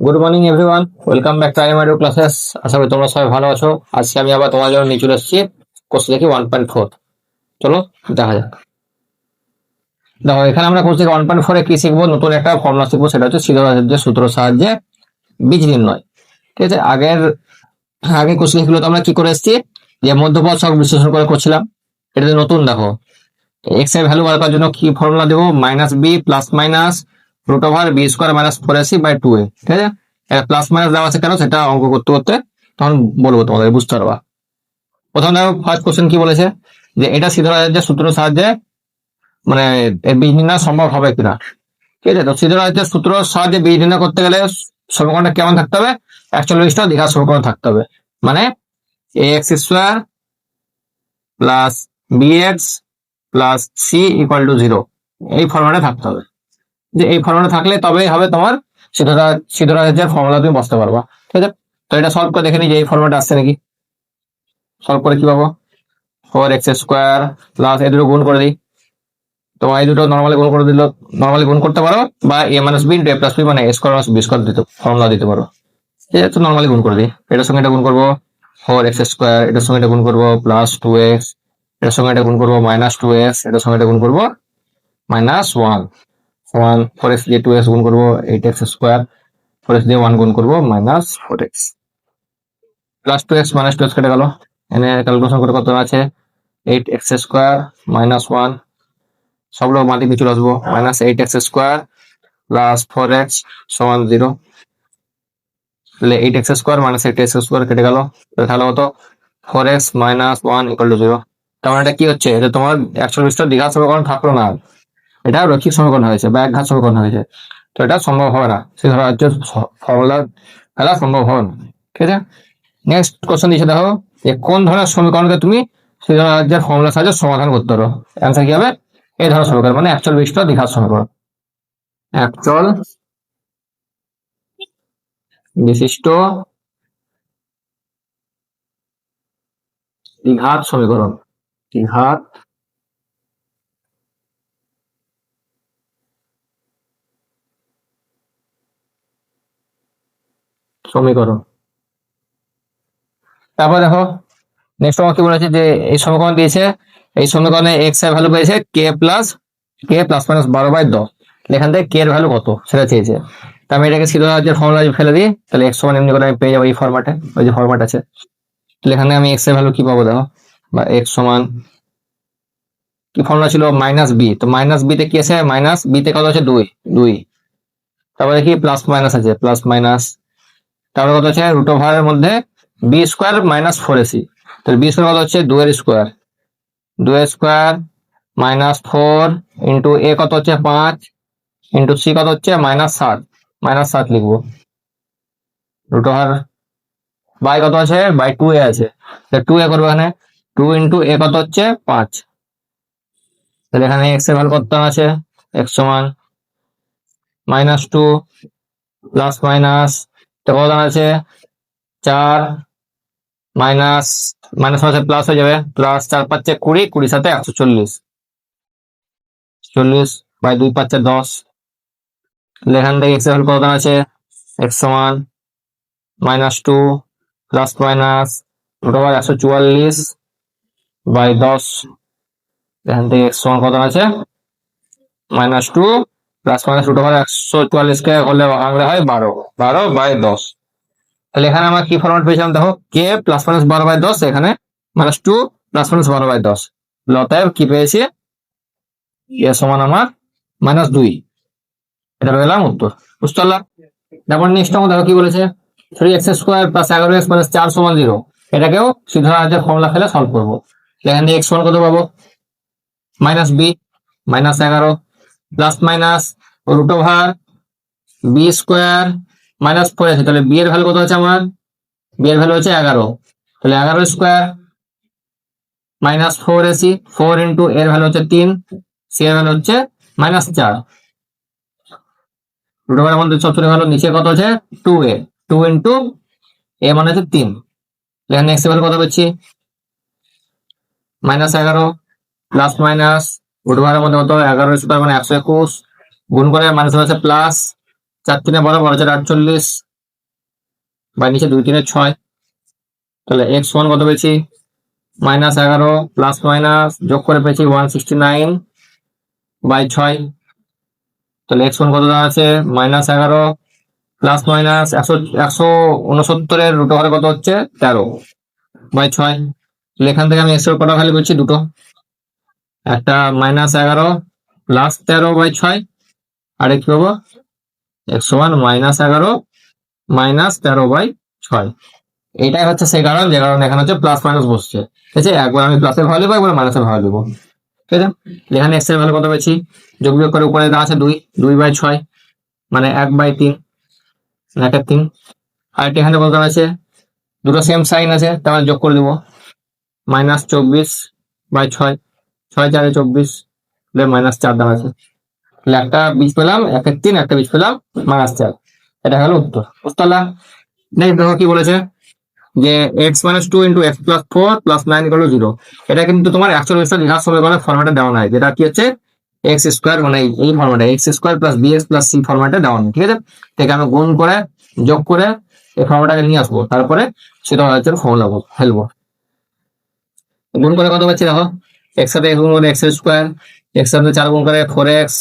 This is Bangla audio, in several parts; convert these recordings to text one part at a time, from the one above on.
Good morning everyone welcome back to আইএমআইডিও classes আশা করি তোমরা সবাই ভালো আছো। আজকে আমি আবার তোমার জন্য নিয়ে চলে এসেছি কোর্স দেখি ওয়ান পয়েন্ট ফোর চলো, দেখা যাক। দেখো, এখানে আমরা কোর্স থেকে ওয়ান পয়েন্ট ফোরে কি শিখব? নতুন একটা ফর্মুলা শিখব, সেটা হচ্ছে সিদ্ধরাজ্যের সূত্র সাহায্যে বীজ নির্ণয়। ঠিক আছে? আগের আগে কোর্স তো আমরা কি করে এসেছি? যে মধ্যপদ সব বিশ্লেষণ করে করছিলাম। এটা নতুন, দেখো। এক্সের ভ্যালু বার করার জন্য কি ফর্মুলা দেবো? Minus B plus minus root over B square minus four AC by two A ঠিক আছে? প্লাস মাইনাস দেওয়া আছে কেন? সেটা অঙ্ক করতে করতে তখন বলব তোমাদের, বুঝতে পারবা? প্রথম দেখো ফার্স্ট কোশ্চেন কি বলেছে? যে এটা সিদ্ধরাজ্যের সূত্র সাহায্যে মানে বীজ নির্ণয় সম্ভব হবে কিনা? ঠিক আছে, তো সিদ্ধরাজ্যের সূত্র সাহায্যে বীজ নির্ণয় করতে গেলে সমীকরণটা কেমন থাকতে হবে? একচল্লিশটা দীঘার সমীকরণ থাকতে হবে। মানে A X square plus B X plus C equal to zero এই ফর্মেটে থাকতে হবে। যে এই ফর্মুলা থাকলে তবেই হবে তোমার সিদ্ধরা সিদ্ধরাজ্যের ফর্মুলা তুমি বসতে পারবা, ঠিক আছে? তো এটা সলভ করে দেখে নি যে এই ফর্মুলাটা আসছে নাকি। সলভ করে কি পাবো? ফোর এক্স স্কোয়ার প্লাস এই দুটো গুণ করে দিই। তোমার এই দুটো নর্মালি গুণ করে দিল নর্মালি গুণ করতে পারো বা A minus B into A plus B মানে A square minus B square দিতে ফর্মুলা দিতে পারো। ঠিক আছে, তো নর্মালি গুণ করে দিই। এটার সঙ্গে এটা গুণ করব ফোর এক্স স্কোয়ার এটার সঙ্গে এটা গুণ করব প্লাস টু এক্স এটার সঙ্গে এটা গুণ করব মাইনাস টু এক্স এটার সঙ্গে এটা গুণ করব minus one one four X দিয়ে টু এক্স গুণ করব eight X square four X দিয়ে ওয়ান গুণ করব minus four X plus two X minus two X কেটে গেল। এনে ক্যালকুলেশন করে কত আছে? Eight X square minus one সবগুলো মাটি নিচে আসব। Minus eight X square plus four X সমান জিরো তাহলে eight X square minus eight X square কেটে গেল। তাহলে কত? Four X minus one equal to zero তার মানে এটা কি হচ্ছে? এটা তোমার একশো বিশটা দীঘা সমীকরণ থাকল না। এটা রৈখিক সমীকরণ হয়েছে বা একঘাত সমীকরণ হয়েছে। তো এটা সম্ভব হবে না। সে হচ্ছে ফর্মুলা ফেলা সম্ভব হবে না। ঠিক আছে? নেক্সট কোশ্চেন দিচ্ছে দেখো, যে কোন ধরনের সমীকরণকে তুমি সেই ধরনের ফর্মুলা সাহায্যে সমাধান করতে পারো? অ্যান্সার কি হবে? এই ধরনের সমীকরণ মানে একচল বিশিষ্ট দ্বিঘাত সমীকরণ। একচল বিশিষ্ট দ্বিঘাত সমীকরণ। দ্বিঘাত সমীকরণ। তারপর দেখো নেক্সট আমার কি বলেছে যে এই সমীকরণ দিয়েছে, এই সমীকরণে এক্সের ভ্যালু পেয়েছে কে প্লাস কে প্লাস মাইনাস বারো বাই দশ। এখান থেকে কে এর ভ্যালু কত? সেটা চেয়েছে। তা আমি এটাকে সিধা যে ফর্মুলা ফেলে দিই, তাহলে এক্স সমান এমনি করে আমি পেয়ে যাব এই ফরম্যাটে ওই যে ফরম্যাট আছে। তাহলে এখানে আমি এক্সের ভ্যালু কি পাবো দেখো? বা এক্স সমান, কি ফর্মুলা ছিল? মাইনাস বি তো মাইনাস বিতে কি আছে? মাইনাস বিতে কত আছে? দুই দুই। তারপরে কি প্লাস মাইনাস আছে প্লাস মাইনাস তারপরে কত আছে? রুট ওভারের মধ্যে b square minus four ac তাহলে বি স্কোয়ার কত হচ্ছে? দুয়ের স্কোয়ার দুয়ের square minus four into a কত হচ্ছে? পাঁচ। ইন্টু সি কত হচ্ছে? মাইনাস সাত। মাইনাস সাত লিখব। রুট ওভার বাই কত আছে? বাই টু এ আছে। টু এ করব এখানে। টু ইন্টু এ কত হচ্ছে? পাঁচ। তাহলে এখানে এক্সের ভ্যালু কত আছে? এক্স সমান মাইনাস টু প্লাস মাইনাস কত আছে? চার মাইনাস মাইনাস মাসে প্লাস হয়ে যাবে। প্লাস চার পাঁচে কুড়ি কুড়ি সাথে একশো চল্লিশ। চল্লিশ বাই দুই পাঁচে দশ। তাহলে এখান থেকে এক্সের কত আছে? এক্স সমান minus two plus minus root over একশো চুয়াল্লিশ বাই দশ। এখান থেকে এক্স সমান কত আছে? Minus two plus minus root over একশো চুয়াল্লিশকে হলে বাংলা হয় বারো। বারো বাই দশ। তাহলে এখানে আমরা কি ফরম্যাট পেয়েছিলাম? দেখো কে প্লাস মাইনাস বারো বাই দশ, এখানে মাইনাস টু প্লাস মাইনাস বারো বাই দশ। লতায় কি পেয়েছি? এ সমান আমার মাইনাস দুই। এটা পেলাম উত্তর। বুঝতে পারলাম তারপর নেক্সট আমার দেখো কি বলেছে? থ্রি এক্স স্কোয়ার প্লাস এগারো এক্স মাইনাস চার সমান জিরো এটাকেও সিদ্ধান্ত ফর্মুলা ফেলে সলভ করব। এখান এক্স সমান কত পাবো? মাইনাস বি মাইনাস এগারো। Plus minus root over b square minus four আছে, তাহলে বি এর ভ্যালু কত আছে আমার? বি এর ভ্যালু হচ্ছে এগারো। তাহলে এগারো square minus four ac four into এর ভ্যালু হচ্ছে তিন সি এর ভ্যালু হচ্ছে মাইনাস চার। রুট ওভার মধ্যে সবচেয়ে ভালো নিচে কত আছে? Two a two into a মানে হচ্ছে তিন। এখানে এক্সের ভ্যালু কত পাচ্ছি মাইনাস এগারো, প্লাস মাইনাস রুট মধ্যে এগারো সুতরাং মানে একশো একুশ গুণ করে মাইনাস হচ্ছে প্লাস চার তিনে বারো বারো চার আটচল্লিশ, বা নিচে দুই তিনে ছয়। তাহলে এক্স ওয়ান কত পেয়েছি? মাইনাস এগারো প্লাস মাইনাস যোগ করে পেয়েছি ওয়ান সিক্সটি নাইন বাই ছয়। তাহলে এক্স ওয়ান কত আছে? মাইনাস এগারো প্লাস মাইনাস একশো একশো উনসত্তরের রুটো ঘরে কত হচ্ছে? তেরো বাই ছয়। তাহলে এখান থেকে আমি এক্সের কটা ভ্যালু করছি দুটো। একটা মাইনাস এগারো প্লাস তেরো বাই ছয় আর কি পাবো? একশো ওয়ান মাইনাস এগারো মাইনাস তেরো বাই ছয়। এটাই হচ্ছে সেই কারণ, যে কারণে এখানে হচ্ছে প্লাস মাইনাস বসছে। ঠিক আছে? একবার আমি প্লাসের ভালো দেবো একবার মাইনাসের ভালো দেবো। ঠিক আছে? এখানে এক্সের ভ্যালু কত পেয়েছি? যোগ বিয়োগ করে উপরে আছে, দুই দুই বাই ছয় মানে এক বাই তিন একের তিন। আর এটা এখানে বলতে আছে দুটো সেম সাইন আছে, তাহলে যোগ করে দেবো। মাইনাস চব্বিশ বাই ছয় ছয় চারে চব্বিশ মাইনাস চার দাম আছে। তাহলে একটা বীজ পেলাম একের তিন, একটা বীজ পেলাম মাইনাস চার। এটা হলো উত্তর। পারলাম নেক্সট দেখো কি বলেছে? যে x minus two into x plus four plus nine equal zero এটা কিন্তু তোমার একশো বিশটা লেখার সমীকরণের ফর্মেটে দেওয়া নাই। যেটা কি হচ্ছে? এক্স স্কোয়ার মানে এই- ফর্মেটে x square plus b x plus c ফর্মেটে দেওয়া নেই, ঠিক আছে? থেকে আমি গুণ করে, যোগ করে এই ফর্মেটটাকে নিয়ে আসব। তারপরে সেটা হচ্ছে ফর্মুলা ফেলব গুণ করে কত পাচ্ছি দেখো? এক্স সাথে গুণ করে এক্স স্কোয়ার এক্স সাথে চার গুণ করে ফোর এক্স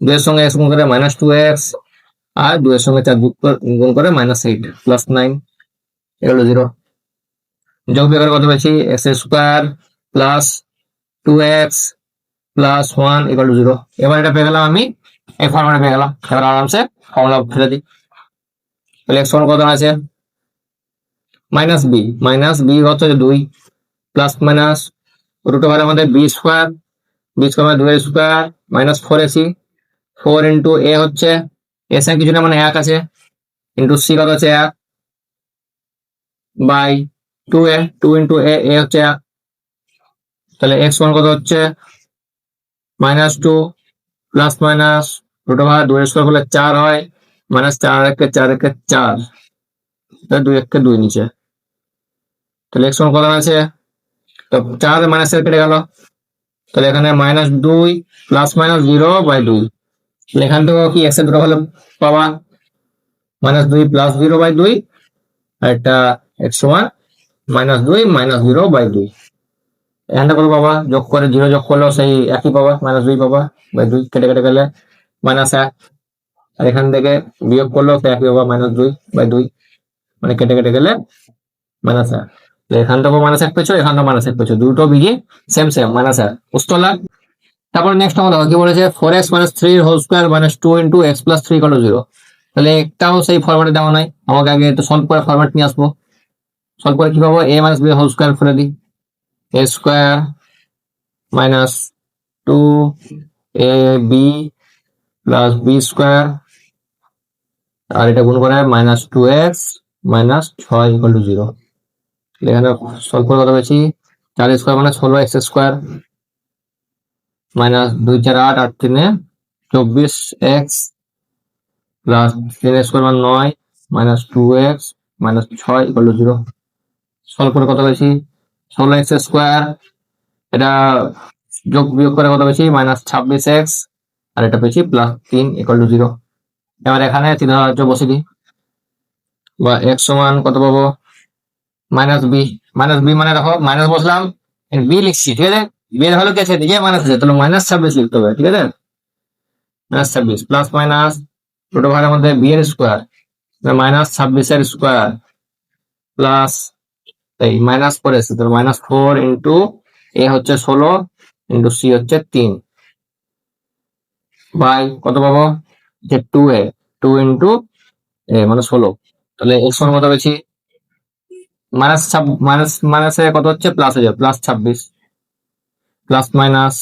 দুয়ের সঙ্গে এক্স গুণ করে মাইনাস টু এক্স আর দুয়ের সঙ্গে চার গুণ করে মাইনাস এইট প্লাস নাইন এগুলো জিরো যোগ বিয়োগ করে কত পেয়েছি? X square plus two x plus one equal to zero এবার এটা পেয়ে গেলাম আমি, এই ফর্মুলা পেয়ে গেলাম। এবার আরামসে ফর্মুলা ফেলে দিই। তাহলে এক্স কত আছে? মাইনাস বি মাইনাস বি হচ্ছে দুই প্লাস মাইনাস রুট ওভার আমাদের বি স্কোয়ার বি স্কোয়ার দুই square minus four ac four into a হচ্ছে এস এ কিছু না মানে এক আছে ইন্টু সি কত আছে এক? By two a two into a a হচ্ছে এক। তাহলে এক্স ওয়ান কত হচ্ছে? Minus two plus minus root over দুই স্কোয়ার করলে চার হয় মাইনাস চার একে চার একে চার। দুই একে দুই নিচে। তাহলে এক্স ওয়ান কত আছে তো চার মাইনাস এর কেটে গেল। তাহলে এখানে মাইনাস দুই প্লাস মাইনাস জিরো বাই দুই। এখান থেকেও কি এক্সের দুটো ভালো পাবা? মাইনাস দুই প্লাস জিরো বাই দুই, আর একটা এক্স ওয়ান মাইনাস দুই মাইনাস জিরো বাই দুই। এখানটা কত পাবা? যোগ করে জিরো যোগ করলেও সেই একই পাবা মাইনাস দুই পাবা বাই দুই, কেটে কেটে গেলে মাইনাস এক। আর এখান থেকে বিয়োগ করলেও একই পাবা মাইনাস দুই বাই দুই মানে কেটে কেটে গেলে মাইনাস এক। তো এখান থেকে মাইনাস এক পেয়েছ এখান থেকে মাইনাস এক পেয়েছ। দুটো বিজি সেম সেম মাইনাস এক। পারলাম? তারপর নেক্সট আমাদের কি বলেছে? Four x minus three whole square minus two into x plus three কত জিরো তাহলে একটাও সেই ফরম্যাটে দেওয়া নাই। আমাকে আগে একটু সলভ করে ফরম্যাট নিয়ে আসব। সলভ করে কি পাবো? A minus b whole square করে দিই। A square minus two a b plus b square আর এটা গুণ করে মাইনাস টু এক্স মাইনাস ছয় ইকুয়াল টু জিরো এখানে সলভ করে কত পেয়েছি চার স্কোয়ার মানে ষোলো এক্স স্কোয়ার মাইনাস দুই চার আট আট তিনে চব্বিশ এক্স প্লাস তিন স্কোয়ার মানে নয় মাইনাস টু এক্স মাইনাস ছয় ইকুয়াল টু জিরো সলভ করে কত পেয়েছি ষোলো এক্স স্কোয়ার এটা যোগ বিয়োগ করে কত পেয়েছি মাইনাস ছাব্বিশ এক্স আর এটা পেয়েছি প্লাস তিন ইকুয়াল টু জিরো এবার এখানে তিন হাজার বসে দিই। বা এক্স সমান কত পাবো? মাইনাস বি মাইনাস বি মানে দেখো, মাইনাস বসলাম বি লিখছি, ঠিক আছে? বি এর ভ্যালু কি আছে দিকে মাইনাস আছে তাহলে মাইনাস ছাব্বিশ লিখতে হবে, ঠিক আছে? মাইনাস ছাব্বিশ প্লাস মাইনাস দুটো ভাগের মধ্যে বি এর স্কোয়ার মাইনাস ছাব্বিশের স্কোয়ার প্লাস এই মাইনাস ফোর এসছে, তাহলে মাইনাস ফোর ইন্টু এ হচ্ছে ষোলো ইন্টু সি হচ্ছে তিন। বাই কত পাবো? যে two a two into a মানে ষোলো। তাহলে এক্স কত পেয়েছি? মাইনাস মাইনাস, মাইনাসে কত হচ্ছে? প্লাস হয়ে যাবে। প্লাস ছাব্বিশ। প্লাস মাইনাস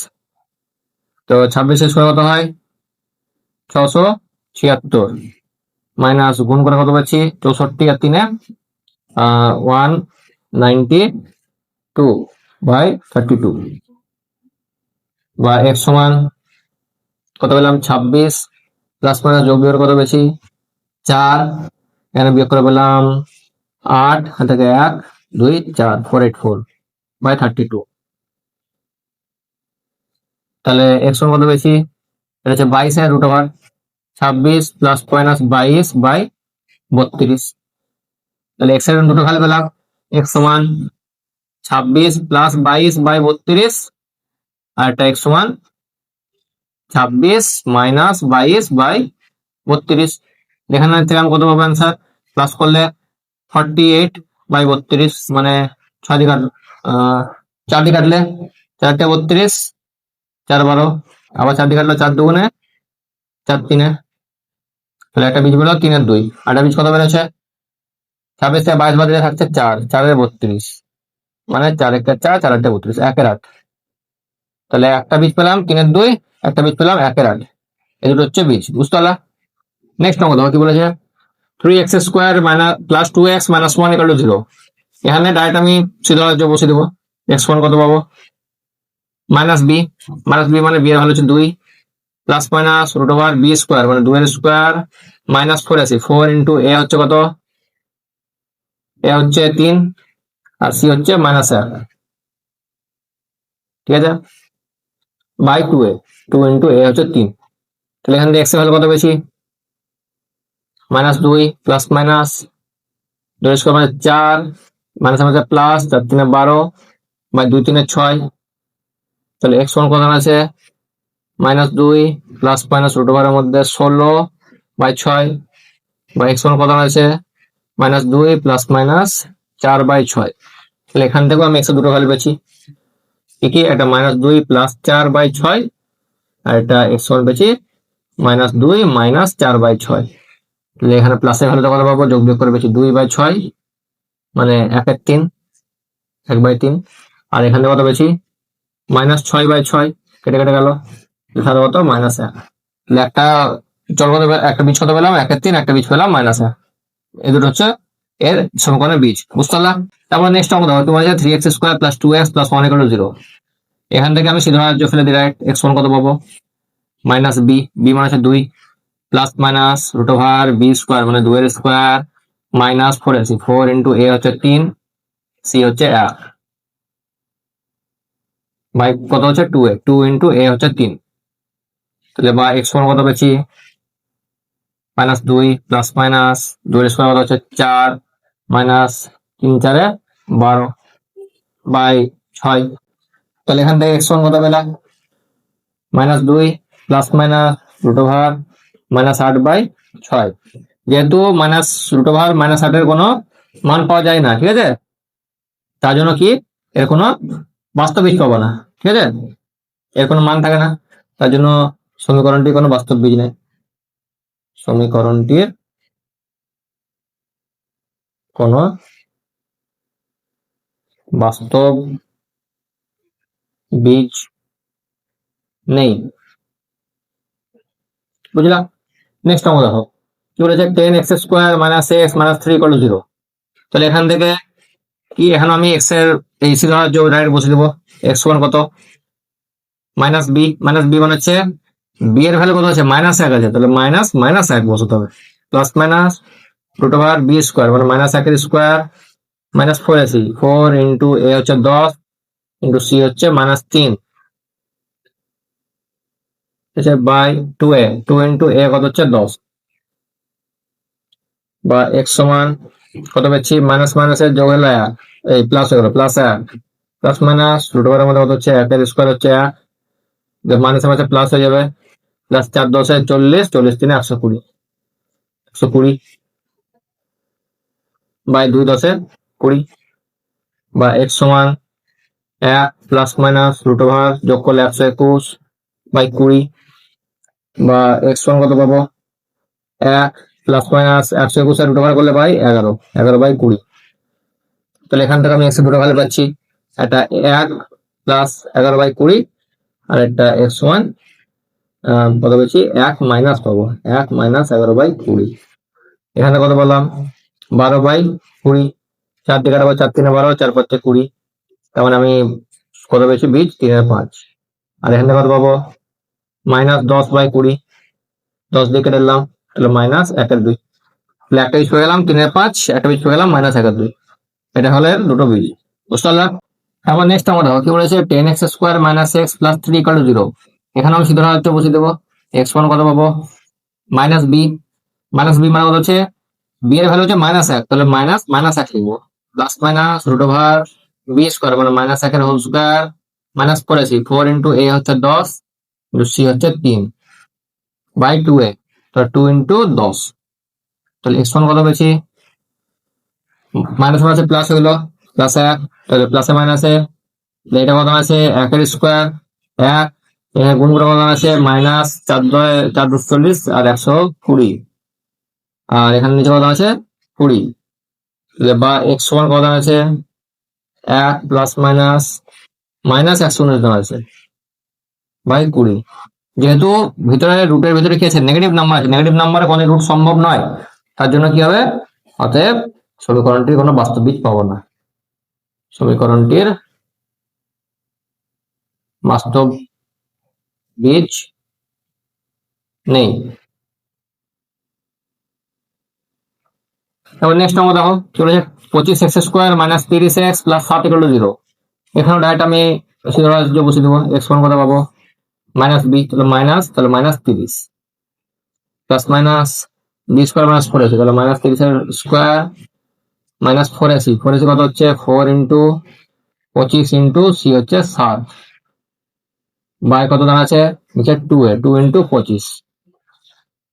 তো ছাব্বিশের স্কোয়ার কত হয়? ছশো ছিয়াত্তর। মাইনাস গুণ করে কত পাচ্ছি? চৌষট্টি আর তিনে one ninety two by thirty two বা এক সমান কত পেলাম? ছাব্বিশ। প্লাস মাইনাস যোগ বিয়োগ কত বেশি চার। এখানে বিয়োগ করে পেলাম আট, এখান থেকে এক, দুই, চার four eight four by thirty two তাহলে একশো কত বেশি এটা হচ্ছে বাইশ এর রুট ওভার ছাব্বিশ প্লাস মাইনাস বাইশ বাই বত্রিশ। তাহলে এক্সের দুটো খালি পেলাম। এক্স সমান ছাব্বিশ প্লাস বাইশ বাই বত্রিশ। আর একটা এক্স সমান ছাব্বিশ মাইনাস বাইশ বাই বত্রিশ। এখানে থেকে কত পাবো অ্যান্সার প্লাস করলে ফর্টি এইট বাই বত্রিশ মানে ছয় দিয়ে কাট আহ, চার দিয়ে কাটলে চারটে বত্রিশ চার বারো আবার চার কাটলে চার দুগুণে চার তিনে। তাহলে একটা বীজ বেরো তিনের দুই। একটা বীজ কত বেরোছে ছাব্বিশ থেকে বাইশ বাদ থাকছে চার চারের বত্রিশ। মানে চার একটা চার চার একটা বত্রিশ একের আট। তাহলে একটা বীজ পেলাম তিনের দুই একটা বীজ পেলাম একের আট। এই দুটো হচ্ছে বীজ বুঝতে পারলা? নেক্সট নম্বর দেখো কি বলেছে? Three x square minus plus two x minus one equal to zero এখানে ডাইরেক্ট আমি সিদ্ধান্ত বসে দেবো। এক্স ওয়ান কত পাবো? মাইনাস বি মাইনাস বি মানে বি এর ভালো হচ্ছে দুই। Plus minus root over b square মানে দুই এর স্কোয়ার মাইনাস ফোর আছে। ফোর ইন্টু এ হচ্ছে কত? এ হচ্ছে তিন। আর সি হচ্ছে মাইনাস এক। ঠিক আছে? By two a two into a হচ্ছে তিন। তাহলে এখান থেকে এক্সের ভ্যালু কত বেশি মাইনাস দুই প্লাস মাইনাস দুই স্কোয়ার মানে চার, মাইনাস আমাদের প্লাস চার তিনে বারো, বাই দুই তিনে ছয়। তাহলে এক্স ওয়ান কত আছে? মাইনাস দুই প্লাস মাইনাস রুট ওভারের মধ্যে ষোলো, বাই ছয় বা এক্স ওয়ান কত আছে? মাইনাস দুই প্লাস মাইনাস চার, বাই ছয়। তাহলে এখান থেকেও আমি একশো দুটো ভ্যালু পেয়েছি। কি কি? একটা মাইনাস দুই প্লাস চার, বাই ছয়, আর একটা এক্স ওয়ান পেয়েছি মাইনাস দুই মাইনাস চার, বাই ছয়। এখানে প্লাসের ভ্যালুটা কত পাবো? যোগ বিয়োগ করে পেয়েছি দুই বাই ছয় মানে একের তিন, এক বাই তিন। আর এখানে কত পেয়েছি? মাইনাস ছয় বাই ছয়, কেটে কেটে গেল। তাহলে কত? মাইনাস এক। একটা চল কত একটা বীজ কত পেলাম? এক এক তিন, একটা বীজ পেলাম মাইনাস এক। এই দুটো হচ্ছে এর সমীকরণের বীজ, বুঝতে পারলাম তারপর নেক্সট অঙ্ক দেখো, তোমার three x square plus two x plus one equal zero এখান থেকে আমি সিধা রাজ্য ফেলে দিই এক্স ওয়ান কত পাবো? মাইনাস বি বি মানে হচ্ছে দুই plus minus root over b square মানে দুই এর square minus four ac four into a হচ্ছে তিন সি হচ্ছে এক বাই কত হচ্ছে two a two into a হচ্ছে তিন। তাহলে বা এক্স ওয়ান কত পেয়েছি? মাইনাস দুই প্লাস মাইনাস দুই এর স্কোয়ার কত হচ্ছে চার মাইনাস তিন চারে বারো বাই ছয়। তাহলে এখান থেকে এক্স ওয়ান কত পেলাম? মাইনাস দুই plus minus root over minus আট বাই ছয়। যেহেতু মাইনাস রুট ওভার মাইনাস আটের কোনো মান পাওয়া যায় না, ঠিক আছে? তার জন্য কি? এর কোনো বাস্তব বীজ পাবো না, ঠিক আছে? এর কোনো মান থাকে না, তার জন্য সমীকরণটির কোনো বাস্তব বীজ নেই। সমীকরণটির কোনো বাস্তব বীজ নেই। বুঝলাম? নেক্সট অঙ্ক দেখো। কি বলেছে? Ten x square minus x minus three equal zero তাহলে এখান থেকে কি? এখন আমি এক্সের এই সি ধরার জন্য ডাইরেক্ট বসে দেবো। এক্স ওয়ান কত? মাইনাস বি মাইনাস বি মানে হচ্ছে বি এর ভ্যালু কত আছে? মাইনাস এক আছে। তাহলে মাইনাস মাইনাস এক বসাতে হবে। Plus minus root over b square মানে মাইনাস একের square minus four ac four into a হচ্ছে দশ ইন্টু সি হচ্ছে মাইনাস তিন। হচ্ছে by two a two into a কত হচ্ছে দশ? বা এক্স সমান কত পাচ্ছি মাইনাস মাইনাসের যোগ হলো এক এই প্লাস হয়ে গেলো প্লাস এক প্লাস মাইনাস রুট ওভারের মধ্যে কত হচ্ছে? একের স্কোয়ার হচ্ছে এক। মাইনাসের মাঝে প্লাস হয়ে যাবে। প্লাস চার দশে চল্লিশ চল্লিশ তিনে একশো কুড়ি। একশো কুড়ি। বাই দুই দশে কুড়ি। বা এক্স সমান এক প্লাস মাইনাস রুট ওভার যোগ করলে একশো একুশ বাই কুড়ি। বা এক্স সমান কত পাবো? এক প্লাস মাইনাস একশো একুশ রুট ওভার করলে বাই এগারো। এগারো বাই কুড়ি। তাহলে এখান থেকে আমি একশো দুটো ভালো পাচ্ছি। একটা এক প্লাস এগারো বাই কুড়ি আর একটা এক্স ওয়ান কত পেয়েছি? এক মাইনাস পাবো। এক মাইনাস এগারো বাই কুড়ি। এখানে কত বললাম বারো বাই কুড়ি। চার দিকে আবার চার তিনে বারো, চার পাঁচে কুড়ি। তার মানে আমি কত পেয়েছি? বীজ তিনের পাঁচ। আর এখানে কত পাবো? মাইনাস দশ বাই কুড়ি। দশ দিয়ে কেটে দিলাম তাহলে মাইনাস একের দুই। তাহলে একটা বীজ পেয়ে গেলাম তিনের পাঁচ, একটা বীজ পেয়ে গেলাম, মাইনাস একের দুই। এটা হলে দুটো বীজ বুঝতে পারলাম? তারপর নেক্সট আমরা দেখো কি বলেছে? Ten x square minus x plus three equal zero এখানে আমি সিদ্ধ হচ্ছে বসে দেবো। এক্স ওয়ান কত পাবো? মাইনাস বি মাইনাস বি মানে কত হচ্ছে? বি এর ভ্যালু হচ্ছে মাইনাস এক। তাহলে মাইনাস মাইনাস এক লিখব। Plus minus root over b square মানে মাইনাস একের হোল স্কোয়ার মাইনাস করেছি ফোর ইন্টু এ হচ্ছে দশ। সি হচ্ছে তিন বাই টু এ তো টু ইন্টু দশ। তাহলে এক্স ওয়ান কত পেয়েছি? মাইনাস মাইনাসে প্লাস হইল প্লাস এক, তাহলে প্লাসে মাইনাসে এটা কত আছে? একের স্কোয়ার এক এখানে গুণ করে কত আছে? মাইনাস চার দয় চার চল্লিশ আর একশো কুড়ি। আর এখানে নিচে কত আছে? কুড়ি। বা এক্স সমান কত আছে? এক প্লাস মাইনাস মাইনাস একশো উনিশ আছে। বাই কুড়ি। যেহেতু ভিতরে রুটের ভিতরে কি আছে নেগেটিভ নাম্বার আছে নেগেটিভ নাম্বারে কোনো রুট সম্ভব নয়। তার জন্য কি হবে? অতএব সমীকরণটির কোনো বাস্তবিক পাবো না। সমীকরণটির বাস্তব বীজ নেই। এবার নেক্সট নম্বর দেখো চলেছে পঁচিশ এক্স স্কোয়ার মাইনাস তিরিশ এক্স প্লাস সাত ইকুয়াল জিরো এখানে ডাইরেক্ট আমি সিদ্ধরাজ্য বসে দেবো। এক্স ওয়ান কত পাবো? মাইনাস বি তাহলে মাইনাস তাহলে মাইনাস তিরিশ। Plus minus b square minus four ac তাহলে মাইনাস তিরিশের square minus four ac four ac কত হচ্ছে? ফোর ইন্টু পঁচিশ ইন্টু সি হচ্ছে সাত। বাই কত দাঁড়াচ্ছে নিচে টু এ টু ইন্টু পঁচিশ।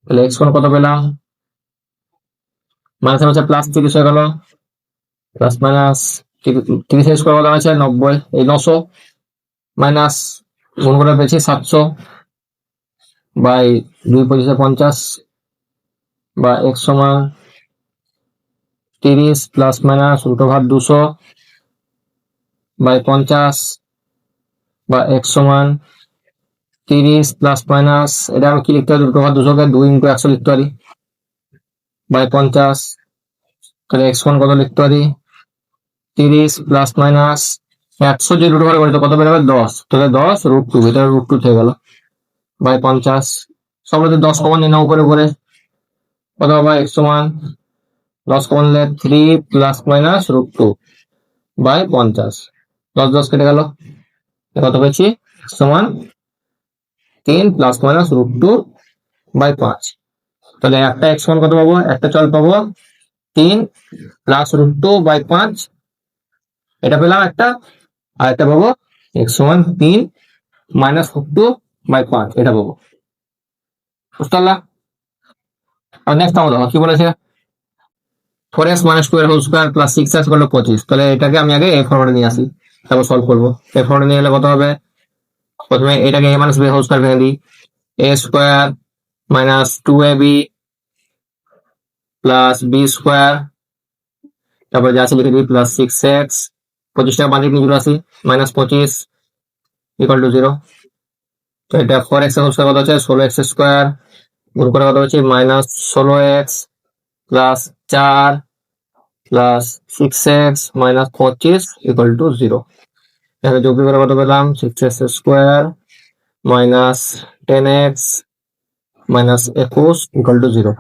তাহলে এক্স ওয়ান কত পেলাম? মাইনাসের হচ্ছে প্লাস তিরিশ হয়ে গেল। প্লাস মাইনাস তিরিশ স্কোয়ার কত আছে? নব্বই। এই নশো। মাইনাস গুণ করে পেয়েছি সাতশো বাই দুই পঁচিশে পঞ্চাশ বা এক সমান তিরিশ প্লাস মাইনাস উল্টো ভাগ দুশো বাই পঞ্চাশ বা এক সমান তিরিশ প্লাস মাইনাস এটা আমি কি লিখতে পারি? উল্টো ভাগ দুশোকে দুই ইন্টু একশো লিখতে পারি। বাই পঞ্চাশ, তাহলে এক্স ওয়ান কত লিখতে পারি? তিরিশ প্লাস মাইনাস একশো যে রুট ওভার করে কত বেরোবে দশ। তাহলে দশ রুট টু এটা রুট টু থেকে গেল। বাই পঞ্চাশ। সবটাতে দশ কমন নিয়ে নাও উপরে উপরে। কত হবে এক্স ওয়ান দশ কমন নিলে three plus minus root two by পঞ্চাশ। দশ দশ কেটে গেল। কত পেয়েছি? ওয়ান তিন plus minus root two by পাঁচ। তাহলে একটা এক্স ওয়ান কত পাবো? একটা চল পাবো তিন প্লাস রুট টু বাই পাঁচ। এটা পেলাম একটা আর একটা পাবো? এক্স ওয়ান তিন মাইনাস টু বাই পাঁচ, এটা পাবো। বুঝতে পারলা আর নেক্সট আমাদের কি বলেছে? ফোর এক্স মাইনাস টু এর whole square plus six x করল পঁচিশ। তাহলে এটাকে আমি আগে এ ফর্মেটে নিয়ে আসি, তারপর সলভ করব। এ ফর্মেটে নিয়ে এলে কত হবে? প্রথমে এটাকে a minus b whole square ভেঙে দিই। A square minus two a b plus b square তারপরে যা আছে লিখে দিই প্লাস সিক্স এক্স পঁচিশ টাকা বাঁধিয়ে নিয়ে আসি মাইনাস পঁচিশ ইকুয়াল টু জিরো তো এটা ফোর এক্স হোল কত হচ্ছে? ষোলো এক্স স্কোয়ার গুণ করে কত হচ্ছে? মাইনাস ষোলো এক্স প্লাস চার প্লাস সিক্স এক্স মাইনাস পঁচিশ ইকুয়াল টু জিরো এখানে যোগ করে কত পেলাম? Six x square minus ten x minus একুশ ইকুয়াল টু জিরো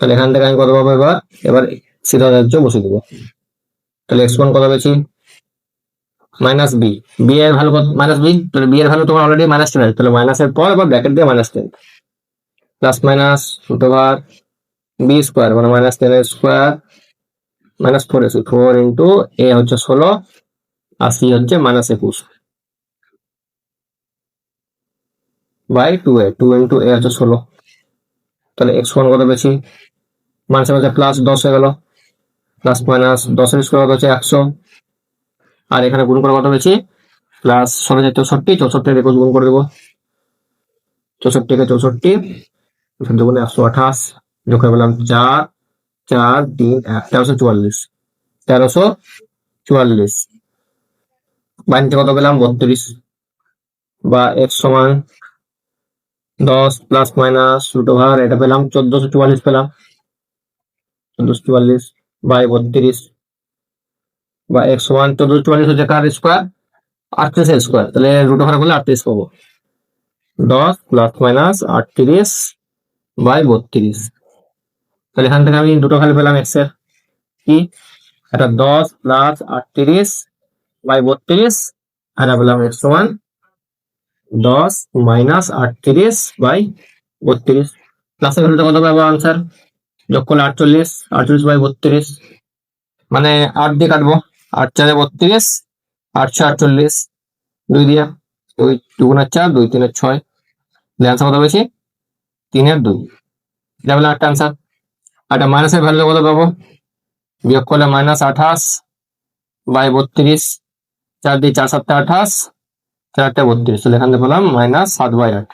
তাহলে এখান থেকে আমি কত পাবো এবার? এবার সিধা রাজ্য বসে দেবো। তাহলে এক্স ওয়ান কত পেয়েছি? মাইনাস বি বি এর ভ্যালু কত? মাইনাস বি তাহলে বি এর ভ্যালু তোমার অলরেডি মাইনাস টেন তাহলে মাইনাসের পর আবার ব্র্যাকেট দিয়ে minus ten plus minus over b square মানে মাইনাস টেন এর square minus four ac four into a হচ্ছে ষোলো, আর সি হচ্ছে মাইনাস একুশ। By two a two into a হচ্ছে ষোলো। তাহলে এক্স ওয়ান কত পেয়েছি? মাইনাসের মধ্যে প্লাস দশ হয়ে গেল। প্লাস মাইনাস দশের স্কোয়ার হচ্ছে একশো। আর এখানে গুণ করে কত পেয়েছি প্লাস ষোলো হাজার চৌষট্টি চৌষট্টি একুশ গুণ করে দেবো। চৌষট্টি চৌষট্টিকে চৌষট্টি দুগুণে একশো আঠাশ, যোগ করে পেলাম চার চার তিন এক, তেরোশো চুয়াল্লিশ তেরোশো চুয়াল্লিশ। বাইনতে কত পেলাম? বত্রিশ। বা এক্স সমান দশ প্লাস মাইনাস রুট ওভার এটা পেলাম চোদ্দশো চুয়াল্লিশ পেলাম। চোদ্দশো চুয়াল্লিশ। বাই বত্রিশ বা এক্স সমান চোদ্দশো চুয়াল্লিশ হচ্ছে কার স্কোয়ার আটত্রিশ স্কোয়ার তাহলে রুট ওভার করলে আটত্রিশ পাবো। দশ প্লাস মাইনাস আটত্রিশ বাই বত্রিশ। তাহলে এখান থেকে আমি দুটো খালি পেলাম এক্সের। কি? এটা দশ প্লাস আটত্রিশ বাই বত্রিশ এটা পেলাম এক্স সমান দশ মাইনাস আটত্রিশ বাই বত্রিশ। প্লাসের ভ্যালুটা কত পাবো আনসার যোগ করলে আটচল্লিশ আটচল্লিশ বাই বত্রিশ। মানে আট দিয়ে কাটবো। আট চারে বত্রিশ আটশো আটচল্লিশ। দুই দিয়ে দুই দুগুণের চার, দুই তিনের ছয়। আনসার কত বেশি তিনের দুই। এটা হলো একটা আনসার একটা মাইনাসের ভ্যালু কত পাবো? বিয়োগ করলে মাইনাস আঠাশ বাই বত্রিশ। চার দিয়ে চার সাতটা আঠাশ, চার আটটা বত্রিশ। তাহলে এখান থেকে পেলাম মাইনাস সাত বাই আট।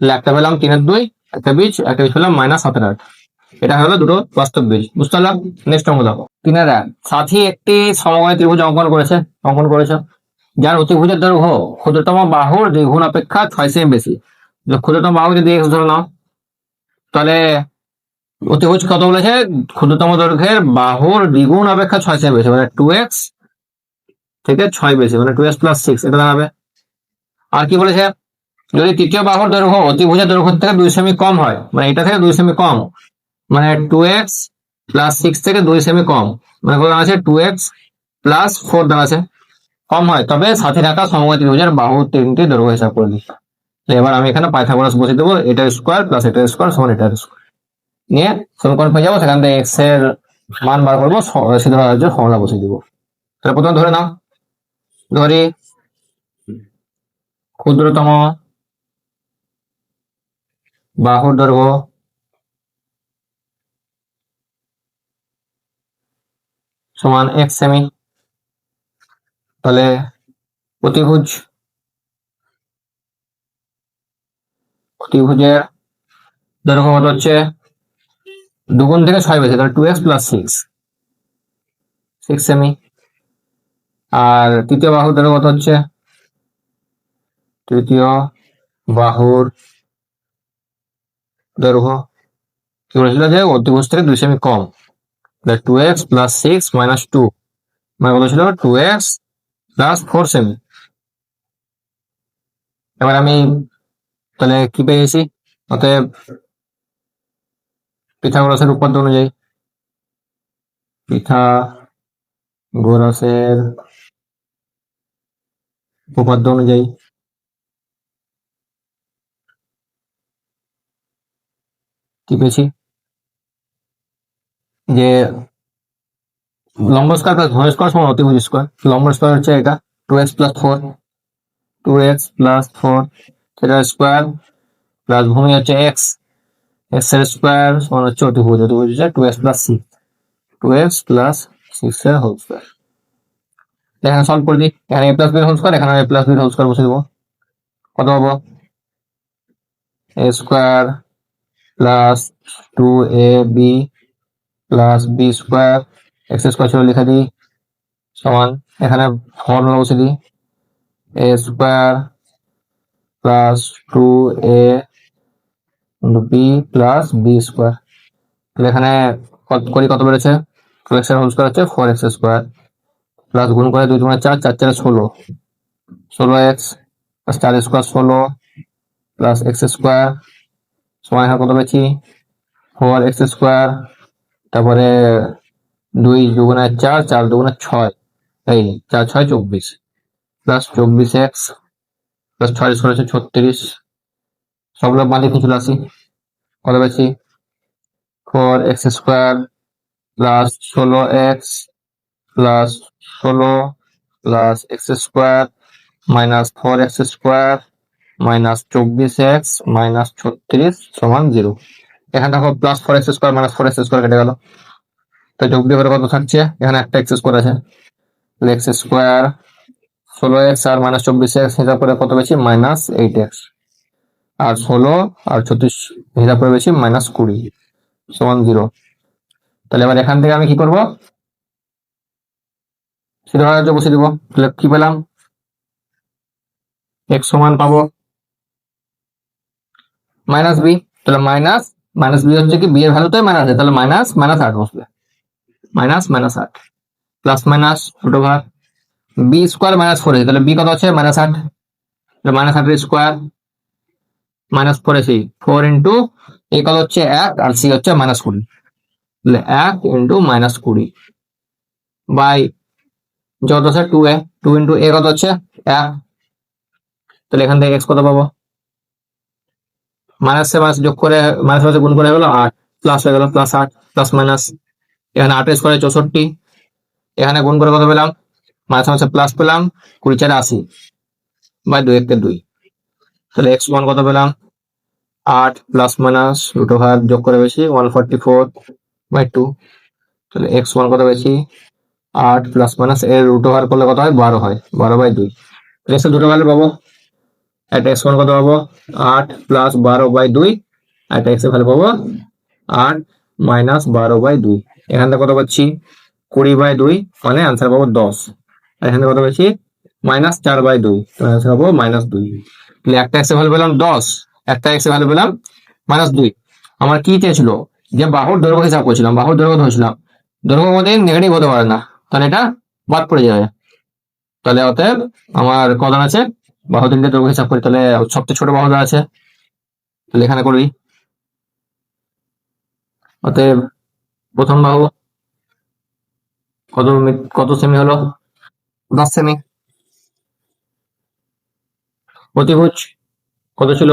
তাহলে একটা পেলাম তিনের দুই, একটা বীজ একটা বীজ পেলাম মাইনাস সাতের আট। এটা হলো দুটো বাস্তব বীজ। বুঝতে পারলাম? নেক্সট অঙ্ক দেখো। তিনের সাথী একটি সমবায় ত্রিভুজ অঙ্কন করেছে অঙ্কন করেছে। যার অতিভুজের দৈর্ঘ্য ক্ষুদ্রতম বাহুর দ্বিগুণ অপেক্ষা ছয় সেমি বেশি। ক্ষুদ্রতম বাহু যদি এক্স ধরে নাও, তাহলে অতিভুজ কত বলেছে? ক্ষুদ্রতম দৈর্ঘ্যের বাহুর দ্বিগুণ অপেক্ষা ছয় সেমি বেশি মানে টু এক্স থেকে ছয় বেশি মানে টু এক্স প্লাস সিক্স এটা দাঁড়াবে। আর কি বলেছে? যদি তৃতীয় বাহুর দৈর্ঘ্য অতিভুজের দৈর্ঘ্য থেকে দুই সেমি কম হয় মানে এটা থেকে দুই সেমি কম মানে টু এক্স প্লাস সিক্স থেকে দুই সেমি কম। মানে আছে টু এক্স প্লাস ফোর দাঁড়াচ্ছে কম হয়, তবে সাথে থাকা সমবায় ত্রিভুজের বাহু তিনটি দৈর্ঘ্য হিসাব করে দিই। এবার আমি এখানে পাইথাগোরাস বসিয়ে দেবো, এটা স্কোয়ার প্লাস এটা স্কোয়ার সমান এটা স্কোয়ার নিয়ে সমীকরণ পেয়ে যাব, সেখান থেকে এক্সের মান বার করব সিদ্ধ রাজ্যের ফর্মুলা বসিয়ে দিব। তাহলে প্রথমে ধরে নাও। ধরি ক্ষুদ্রতম বাহুর দৈর্ঘ্য সমান এক সেমি তাহলে প্রতিভুজ, প্রতিভুজের দৈর্ঘ্য কত হচ্ছে দুগুণ থেকে ছয় বেশি, তাহলে two x plus six six semi আর তৃতীয় বাহুর দৈর্ঘ্য কত হচ্ছে, তৃতীয় বাহুর দৈর্ঘ্য। কি বলেছিল যে অতিভুজ থেকে দুই সেমি কম। Two x plus six minus two মানে কত ছিল? টু এক্স প্লাস ফোর সেমি এবার আমি তাহলে কি পেয়েছি অতএব পিথাগোরাসের উপপাদ্য অনুযায়ী পিথাগোরাসের উপপাদ্য অনুযায়ী কি পেয়েছি? যে লম্ব স্কোয়ার প্লাস ঘন স্কোয়ার সমান অতিভুজ স্কোয়ার লম্ব স্কোয়ার হচ্ছে এটা। Two x plus four two x plus four সেটা স্কোয়ার প্লাস ভূমি হচ্ছে এক্স এক্সের স্কোয়ার সমান হচ্ছে অতিভুজ। অতিভুজ হচ্ছে two x plus six two x plus six এর হোল স্কোয়ার এখানে সলভ করে দিই। এখানে a plus b whole square এখানে a plus b whole square বসে দেবো। কত পাবো? A square plus two a b plus b square x square ছিল লিখে দিই, সমান, এখানে ফর্মুলা বসে দিই a square plus two a b plus b square তাহলে এখানে করি কত বেড়েছে? টু এক্সের হোল স্কোয়ার হচ্ছে ফোর এক্স স্কোয়ার প্লাস গুণ করে দুই দুগুণে চার চার চারে ষোলো। ষোলো এক্স প্লাস চার স্কোয়ার ষোলো প্লাস এক্স স্কোয়ার সমান এখানে কত পেয়েছি? ফোর এক্স স্কোয়ার তারপরে দুই দুগুণে চার চার দুগুণে ছয়। এই চার, ছয়, চব্বিশ। প্লাস চব্বিশ এক্স প্লাস ছয় হচ্ছে ছত্রিশ। সবগুলো দিকে চলে আসি। কত পেয়েছি? ফোর এক্স স্কোয়ার প্লাস ষোলো এক্স প্লাস ষোলো plus x square minus four x square minus চব্বিশ এক্স মাইনাস ছত্রিশ সমান জিরো এখানে দেখো plus four x square minus four x square কেটে গেল। তো যোগ দিয়ে করে কত থাকছে? এখানে একটা এক্স স্কোয়ার আছে। এক্স স্কোয়ার ষোলো এক্স আর মাইনাস চব্বিশ এক্স হিসাব করে কত বেশি মাইনাস এইট এক্স আর ষোলো আর ছত্রিশ হিসাব করে বেশি মাইনাস কুড়ি। সমান জিরো তাহলে এবার এখান থেকে আমি কি করব? সিদ্ধ বসে দিব। তাহলে কি পেলাম? এক্স সমান পাবো। মাইনাস বি তাহলে মাইনাস মাইনাস বি হচ্ছে কি বি এর ভ্যালুতে মাইনাস আছে তাহলে মাইনাস মাইনাস আট বসবে। মাইনাস মাইনাস আট। প্লাস মাইনাস দুটো ভাগ বি স্কোয়ার মাইনাস ফোর তাহলে বি কত আছে? মাইনাস আট। মাইনাস আটের square minus four a c four into a কত হচ্ছে? এক, আর সি হচ্ছে মাইনাস কুড়ি। তাহলে এক ইন্টু মাইনাস কুড়ি বাই যত আছে two a two into a কত হচ্ছে? এক। তাহলে এখান থেকে এক্স কত পাবো? মাইনাস মাইনাস যোগ করে, মাইনাস মাইনাস গুণ করে গেলো আট প্লাস হয়ে গেল প্লাস আট প্লাস মাইনাস এখানে আট স্কোয়ারে চৌষট্টি, এখানে গুণ করে কত পেলাম? মাইনাস মাইনাসে প্লাস পেলাম, কুড়ি চারে আশি, বাই দুই একটা দুই। তাহলে এক্স ওয়ান কত পেলাম? আট প্লাস মাইনাস রুট ওভার যোগ করে বেশি one forty four by two তাহলে এক্স ওয়ান কত বেশি আট প্লাস মাইনাস এর রুট ওভার করলে কত হয়? বারো হয়, বারো বাই দুই। দুটো ভ্যালু পাবো? একটা এক্স কত পাবো? আট প্লাস বারো বাই দুই। একটা এক্সের ভ্যালু পাবো? আট মাইনাস বারো বাই দুই। এখান থেকে কত পাচ্ছি? কুড়ি বাই দুই। মানে আনসার পাবো দশ। আর এখান থেকে কত পাচ্ছি? মাইনাস চার বাই দুই। আনসার পাবো মাইনাস দুই। তাহলে একটা এক্সের ভ্যালু পেলাম দশ। একটা এক্সের ভ্যালু পেলাম মাইনাস দুই। আমার কি চেয়েছিল? যে বাহুর দৈর্ঘ্য হিসাব করছিলাম। বাহুর দৈর্ঘ্য ধরেছিলাম দৈর্ঘ্য মধ্যে নেগেটিভ হতে পারে না। তাহলে এটা বাদ পড়ে যাবে তাহলে অতএব আমার কদান আছে বাহু তিনটে দৈর্ঘ্য হিসাব করি, তাহলে সবচেয়ে ছোট বাহুটা আছে। তাহলে এখানে করবি। অতএব প্রথম বাহু কত কত সেমি হলো? দশ সেমি অতিভুজ কত ছিল?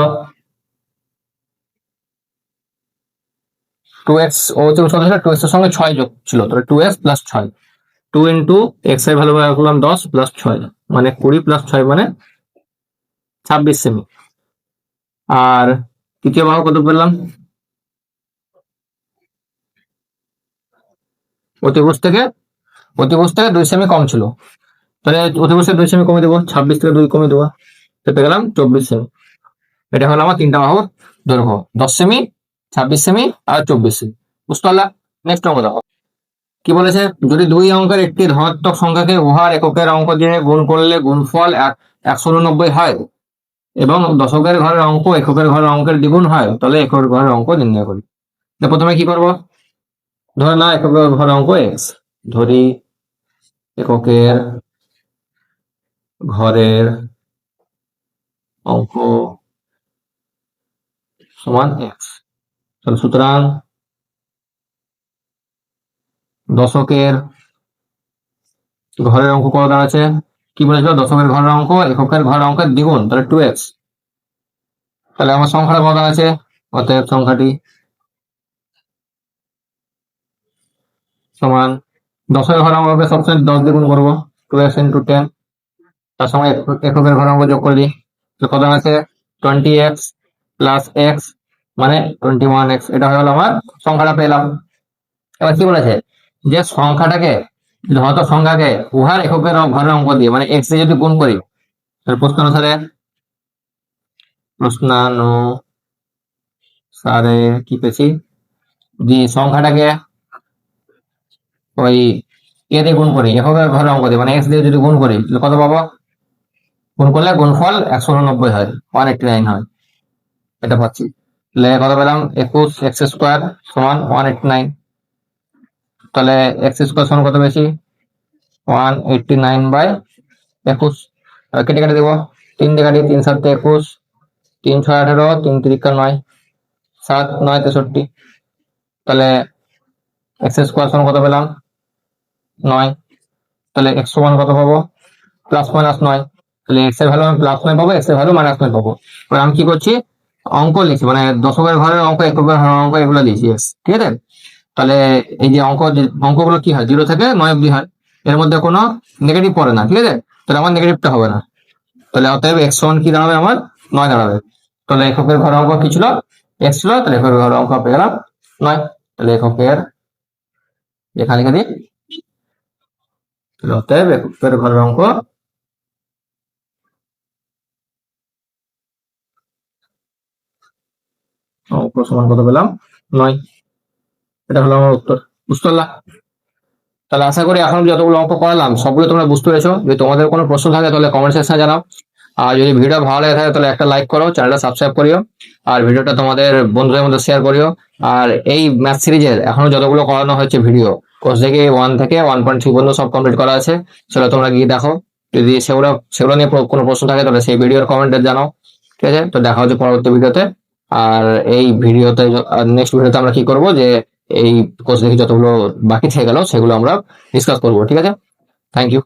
টু এক্স ও কত ছিল? টু এক্সের সঙ্গে ছয় যোগ ছিল, তাহলে টু এক্স প্লাস ছয়। টু ইন্টু এক্সের ভ্যালু করলাম দশ প্লাস ছয় মানে কুড়ি প্লাস ছয় মানে ছাব্বিশ সেমি আর তৃতীয় বাহু কত পেলাম? অতিভুজ থেকে অতিভুজ থেকে দুই সেমি কম ছিল। তাহলে অতিভুজ থেকে দুই সেমি কমে দেবো, ছাব্বিশ থেকে দুই কমে দেবো। পেতে গেলাম চব্বিশ সেমি এটা হলো আমার তিনটা বাহুর দৈর্ঘ্য। দশ সেমি ছাব্বিশ সেমি আর চব্বিশ সেমি বুঝতে পারলা? নেক্সট অঙ্ক দেখো। কি বলেছে? যদি দুই অঙ্কের একটি ধনাত্মক সংখ্যাকে উহার এককের অঙ্ক দিয়ে গুণ করলে গুণফল এক- একশো উননব্বই হয়। এবং দশকের ঘরের অঙ্ক, এককের ঘরের অঙ্কের দ্বিগুণ হয়, তাহলে এককের ঘরের অঙ্ক নির্ণয় করি। প্রথমে কি করব? ধরে না এককের ঘরের অঙ্ক এক্স ধরি এককের ঘরের অঙ্ক সমান এক্স তাহলে সুতরাং দশকের ঘরের অঙ্ক কত দাঁড়াচ্ছে? কি বলেছিল দশকের ঘরের অঙ্ক এককের ঘরের অঙ্কের দ্বিগুণ, তাহলে টু এক্স তাহলে আমার সংখ্যাটা কত আছে? অতএব সংখ্যাটি সমান দশের ঘর অঙ্ক সবসময় দশ দ্বিগুণ করব টু এক্স ইন্টু টেন তার সঙ্গে এক- এককের ঘর অঙ্ক যোগ করে দিই। কত আছে? টোয়েন্টি এক্স প্লাস এক্স মানে টোয়েন্টি ওয়ান এক্স এটা হয়ে গেল আমার সংখ্যাটা পেলাম। এবার কি বলেছে? যে সংখ্যাটাকে ধনাত্মক সংখ্যাকে উহার এককের ঘরের অঙ্ক দিয়ে মানে এক্স দিয়ে যদি গুণ করি প্রশ্ন অনুসারে প্রশ্নানুসারে কি পেয়েছি? যে সংখ্যাটাকে ওই এ দিয়ে গুণ করি এককের ঘরের অঙ্ক দিয়ে মানে এক্স দিয়ে যদি গুণ করি কত পাবো? গুণ করলে গুণফল একশো উননব্বই হয় ওয়ান এইটটি নাইন হয়। এটা পাচ্ছি। তাহলে কত পেলাম? একুশ এক্স স্কোয়ার সমান ওয়ান এইটটি নাইন তাহলে এক্স স্কোয়ার সমান কত বেশি? ওয়ান এইটটি নাইন বাই একুশ কেটে কেটে দেবো। তিন কাটি, তিন সাতে একুশ। তিন ছয় আঠেরো, তিন তিরিকা নয়। সাত, নয় তেষট্টি। তাহলে এক্স স্কোয়ার সমান কত পেলাম? নয়। তাহলে একশো ওয়ান কত পাবো? প্লাস মাইনাস নয়। তাহলে এক্সের ভ্যালু আমি প্লাস নয় পাবো এক্সের ভ্যালু মাইনাস নয় পাবো। এবার আমি কি করছি? অঙ্ক লিখছি মানে দশকের ঘরের অঙ্ক, এককের ঘরের অঙ্ক, এগুলো দিয়েছি ঠিক আছে? তাহলে এই যে অঙ্ক অঙ্কগুলো কি হয়? জিরো থেকে, নয় অব্দি হয়। এর মধ্যে কোনো নেগেটিভ পড়ে না, ঠিক আছে? তাহলে আমার নেগেটিভটা হবে না। তাহলে অতএব এক্স ওয়ান কি দাঁড়াবে আমার? নয় দাঁড়াবে। তাহলে এককের ঘরের অঙ্ক কি ছিল? এক্স ছিল, তাহলে এককের ঘরের অঙ্ক পেয়ে গেলাম নয়। তাহলে এককের এখানে দিই। তাহলে অতএব এককের ঘরের অঙ্ক অঙ্ক সমান কত পেলাম? নয়। এটা হলো আমার উত্তর। বুঝতে পারলা? তাহলে আশা করি এখন যতগুলো অঙ্ক করালাম, সবগুলো তোমরা বুঝতে পেরেছ। যদি তোমাদের কোনো প্রশ্ন থাকে, তাহলে কমেন্ট সেকশনে জানাও। আর যদি ভিডিও ভালো লাগে থাকে, তাহলে একটা লাইক করো চ্যানেলটা সাবস্ক্রাইব করিও। আর ভিডিওটা তোমাদের বন্ধুদের মধ্যে শেয়ার করিও। আর এই ম্যাথ সিরিজের এখনও যতগুলো করানো হয়েছে ভিডিও কোর্স থেকে ওয়ান থেকে ওয়ান পয়েন্ট থ্রি পর্যন্ত সব কমপ্লিট করা আছে। সেটা তোমরা গিয়ে দেখো। যদি সেগুলো সেগুলো নিয়ে কোনো প্রশ্ন থাকে, তাহলে সেই ভিডিওর কমেন্টে জানাও। ঠিক আছে? তো দেখা হচ্ছে পরবর্তী ভিডিওতে আর এই ভিডিওতে নেক্সট ভিডিওতে আমরা কি করব? যে এই কোর্স দেখে যতগুলো বাকি থেকে গেল, সেগুলো আমরা ডিসকাস করব, ঠিক আছে? Thank you